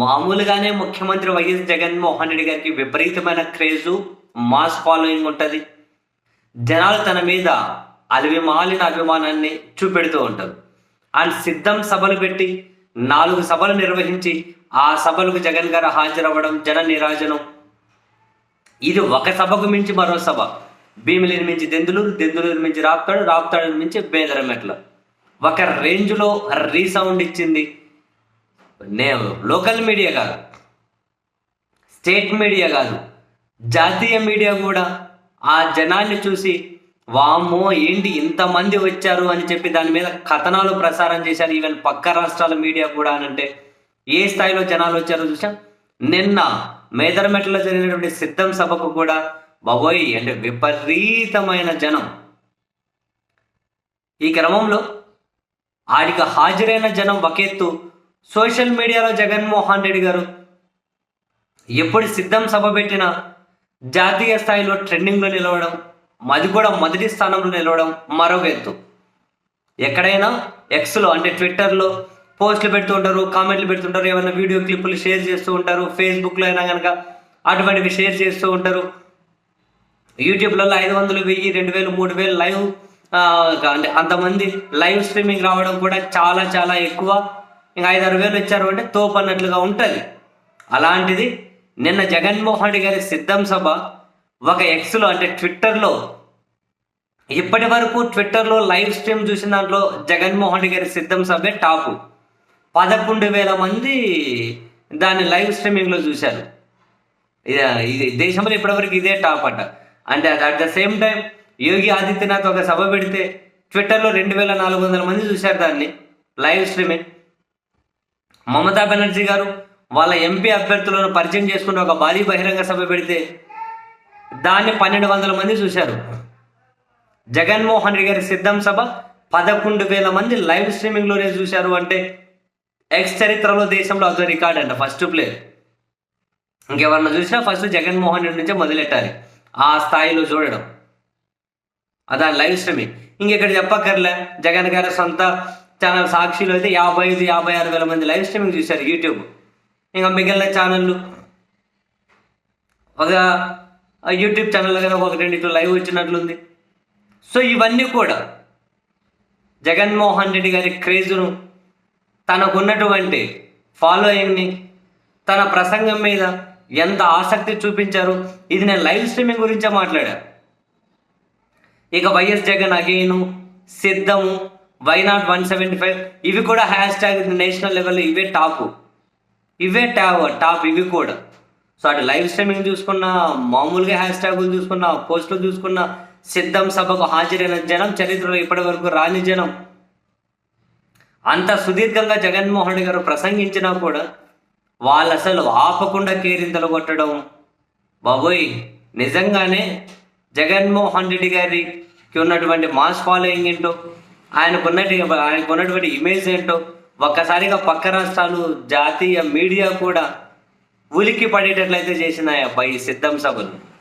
మామూలుగానే ముఖ్యమంత్రి వైఎస్ జగన్మోహన్ రెడ్డి గారికి విపరీతమైన క్రేజు మాస్ ఫాలోయింగ్ ఉంటుంది. జనాలు తన మీద అలివి మాలిన అభిమానాన్ని చూపెడుతూ ఉంటారు. అండ్ సిద్ధం సభలు పెట్టి నాలుగు సభలు నిర్వహించి ఆ సభలకు జగన్ గారు హాజరవ్వడం జన నిరాజనం. ఇది ఒక సభకు మించి మరో సభ. భీమిలిని మించి దెందులూరు దెందులూరు మించి రాప్తాడు రాప్తాడు మించి బేదరమెట్ల. ఒక రేంజ్లో రీసౌండ్ ఇచ్చింది నేను లోకల్ మీడియా కాదు. స్టేట్ మీడియా కాదు. జాతీయ మీడియా కూడా. ఆ జనాన్ని చూసి వామ్మో ఏంటి ఇంతమంది వచ్చారు? అని చెప్పి దాని మీద కథనాలు ప్రసారం చేశారు. ఈవెన్ పక్క రాష్ట్రాల మీడియా కూడా అని అంటే ఏ స్థాయిలో జనాలు వచ్చారో చూసాం. నిన్న మేదరమెట్లో జరిగినటువంటి సిద్ధం సభకు కూడా బాబోయ్ అంటే విపరీతమైన జనం. ఈ క్రమంలో ఆడికి హాజరైన జనం ఒక సోషల్ మీడియాలో జగన్మోహన్ రెడ్డి గారు ఎప్పుడు సిద్ధం సభ పెట్టినా జాతీయ స్థాయిలో ట్రెండింగ్లో నిలవడం అది కూడా మొదటి స్థానంలో నిలవడం మరొక ఎత్తు. ఎక్కడైనా ఎక్స్లో అంటే ట్విట్టర్లో పోస్టులు పెడుతుంటారు కామెంట్లు పెడుతుంటారు ఏమైనా వీడియో క్లిప్పులు షేర్ చేస్తూ ఉంటారు ఫేస్బుక్లో అయినా కనుక అటువంటివి షేర్ చేస్తూ ఉంటారు. యూట్యూబ్లలో ఐదు వందలు వెయ్యి రెండు వేలు మూడు వేలు లైవ్ అంటే అంతమంది లైవ్ స్ట్రీమింగ్ రావడం కూడా చాలా చాలా ఎక్కువ. ఇంకా ఐదారు వేలు వచ్చారు అంటే తోపు అన్నట్లుగా ఉంటుంది. అలాంటిది నిన్న జగన్మోహన్ రెడ్డి గారి సిద్ధం సభ ఒక ఎక్స్లో అంటే ట్విట్టర్లో ఇప్పటి వరకు ట్విట్టర్లో లైవ్ స్ట్రీమ్ చూసిన దాంట్లో జగన్మోహన్ రెడ్డి గారి సిద్ధం సభే టాపు. పదకొండు వేల మంది దాన్ని లైవ్ స్ట్రీమింగ్లో చూశారు. ఇది ఇది దేశంలో ఇప్పటివరకు ఇదే టాప్ అట. అంటే at the same time Yogi Adityanath ఒక సభ పెడితే ట్విట్టర్లో రెండు వేల నాలుగు వందల మంది చూశారు దాన్ని లైవ్ స్ట్రీమింగ్. మమతా బెనర్జీ గారు వాళ్ళ ఎంపీ అభ్యర్థులను పరిచయం చేసుకుని ఒక భారీ బహిరంగ సభ పెడితే దాన్ని పన్నెండు వందల మంది చూశారు. జగన్మోహన్ రెడ్డి గారి సిద్ధం సభ పదకొండు వేల మంది లైవ్ స్ట్రీమింగ్లోనే చూశారు అంటే ఎక్స్ చరిత్రలో దేశంలో అదో రికార్డ్ అంట ఫస్ట్ ప్లే. ఇంకెవరన్నా చూసినా ఫస్ట్ జగన్మోహన్ రెడ్డి నుంచే మొదలెట్టాలి ఆ స్థాయిలో చూడడం. అదా లైవ్ స్ట్రీమింగ్. ఇంకెక్కడ చెప్పక్కర్లే జగన్ గారి సొంత ఛానల్ సాక్షిలో అయితే యాభై ఐదు యాభై ఆరు వేల మంది లైవ్ స్ట్రీమింగ్ చూశారు యూట్యూబ్. ఇంకా మిగిలిన ఛానళ్ళు ఒక యూట్యూబ్ ఛానల్ కనుక ఒక రెండింటిలో లైవ్ వచ్చినట్లుంది. సో ఇవన్నీ కూడా జగన్మోహన్ రెడ్డి గారి క్రేజును తనకున్నటువంటి ఫాలోయింగ్ని తన ప్రసంగం మీద ఎంత ఆసక్తి చూపించారు ఇది నేను లైవ్ స్ట్రీమింగ్ గురించే మాట్లాడా. ఇక వైఎస్ జగన్ అగైను సిద్ధము why not one seventy five ఇవి కూడా హ్యాష్ ట్యాగ్ నేషనల్ లెవెల్లో ఇవే టాప్. ఇవే టాప్ టాప్ ఇవి కూడా. సో అటు లైవ్ స్ట్రీమింగ్ చూసుకున్నా మామూలుగా హ్యాష్ ట్యాగులు చూసుకున్నా పోస్టులు చూసుకున్నా సిద్ధం సభకు హాజరైన జనం చరిత్రలో ఇప్పటి వరకు రాని జనం. అంత సుదీర్ఘంగా జగన్మోహన్ రెడ్డి గారు ప్రసంగించినా కూడా వాళ్ళు అసలు ఆపకుండా కేరింతలు కొట్టడం. బాబోయ్ నిజంగానే జగన్మోహన్ రెడ్డి గారికి ఉన్నటువంటి మాస్ ఫాలోయింగ్ ఏంటో? ఆయనకున్నటి ఆయనకు ఉన్నటువంటి ఇమేజ్ ఏంటో? ఒక్కసారిగా పక్క రాష్ట్రాలు జాతీయ మీడియా కూడా ఉలిక్కి పడేటట్లయితే చేసినాయి అబ్బాయి సిద్ధం సభలు.